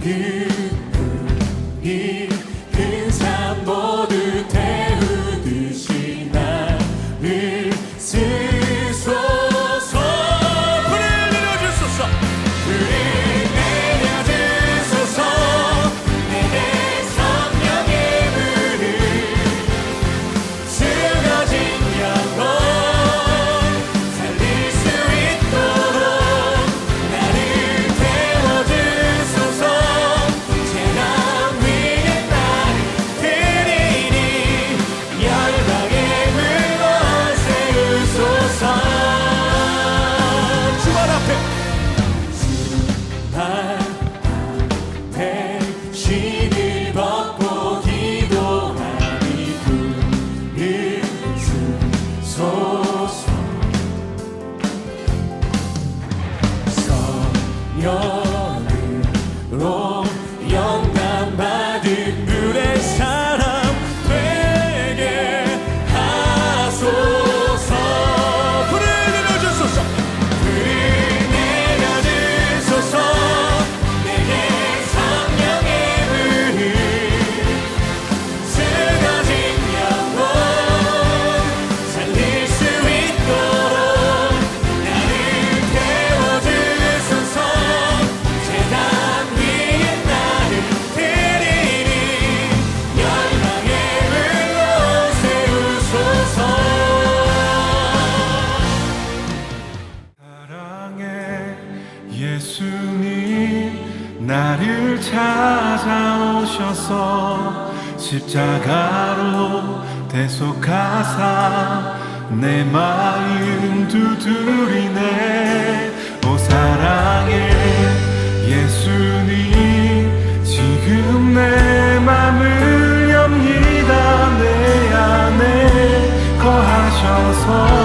그 꿈이. 영 예수님 나를 찾아오셔서 십자가로 대속하사 내 마음 두드리네. 오 사랑해 예수님 지금 내 맘을 엽니다. 내 안에 거하셔서